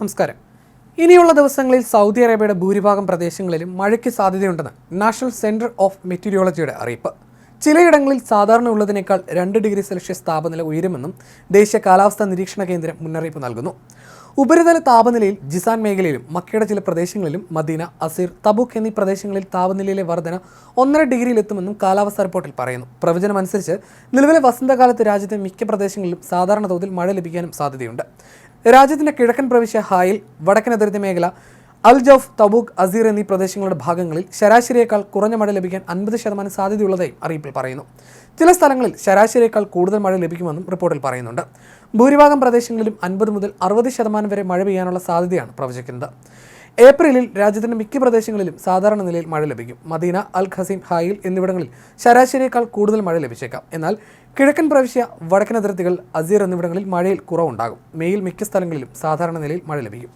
നമസ്കാരം. ഇനിയുള്ള ദിവസങ്ങളിൽ സൗദി അറേബ്യയുടെ ഭൂരിഭാഗം പ്രദേശങ്ങളിലും മഴയ്ക്ക് സാധ്യതയുണ്ടെന്ന് നാഷണൽ സെന്റർ ഓഫ് മെറ്റീരിയോളജിയുടെ അറിയിപ്പ്. ചിലയിടങ്ങളിൽ സാധാരണ ഉള്ളതിനേക്കാൾ രണ്ട് ഡിഗ്രി സെൽഷ്യസ് താപനില ഉയരുമെന്നും ദേശീയ കാലാവസ്ഥാ നിരീക്ഷണ കേന്ദ്രം മുന്നറിയിപ്പ് നൽകുന്നു. ഉപരിതല താപനിലയിൽ ജിസാൻ മേഖലയിലും മക്കയുടെ ചില പ്രദേശങ്ങളിലും മദീന അസീർ തബുക്ക് എന്നീ പ്രദേശങ്ങളിൽ താപനിലയിലെ വർധന ഒന്നര ഡിഗ്രിയിലെത്തുമെന്നും കാലാവസ്ഥാ റിപ്പോർട്ടിൽ പറയുന്നു. പ്രവചനമനുസരിച്ച് നിലവിലെ വസന്തകാലത്ത് രാജ്യത്തെ മിക്ക പ്രദേശങ്ങളിലും സാധാരണ തോതിൽ മഴ ലഭിക്കാനും സാധ്യതയുണ്ട്. രാജ്യത്തിന്റെ കിഴക്കൻ പ്രവിശ്യ ഹായിൽ വടക്കൻ അതിർത്തി മേഖല അൽ ജൌഫ് തബൂക്ക് അസീർ എന്നീ പ്രദേശങ്ങളുടെ ഭാഗങ്ങളിൽ ശരാശരിയേക്കാൾ കുറഞ്ഞ മഴ ലഭിക്കാൻ അൻപത് ശതമാനം സാധ്യതയുള്ളതായും അറിയിപ്പിൽ പറയുന്നു. ചില സ്ഥലങ്ങളിൽ ശരാശരിയേക്കാൾ കൂടുതൽ മഴ ലഭിക്കുമെന്നും റിപ്പോർട്ടിൽ പറയുന്നുണ്ട്. ഭൂരിഭാഗം പ്രദേശങ്ങളിലും അൻപത് മുതൽ അറുപത് ശതമാനം വരെ മഴ പെയ്യാനുള്ള സാധ്യതയാണ് പ്രവചിക്കുന്നത്. ഏപ്രിലിൽ രാജ്യത്തിന്റെ മിക്ക പ്രദേശങ്ങളിലും സാധാരണ നിലയിൽ മഴ ലഭിക്കും. മദീന അൽ ഖസീം ഹായിൽ എന്നിവിടങ്ങളിൽ ശരാശരിയേക്കാൾ കൂടുതൽ മഴ ലഭിച്ചേക്കാം. എന്നാൽ കിഴക്കൻ പ്രവിശ്യ വടക്കൻ അതിർത്തികൾ അസീർ എന്നിവിടങ്ങളിൽ മഴയിൽ കുറവുണ്ടാകും. മെയിൽ മിക്ക സ്ഥലങ്ങളിലും സാധാരണ നിലയിൽ മഴ ലഭിക്കും.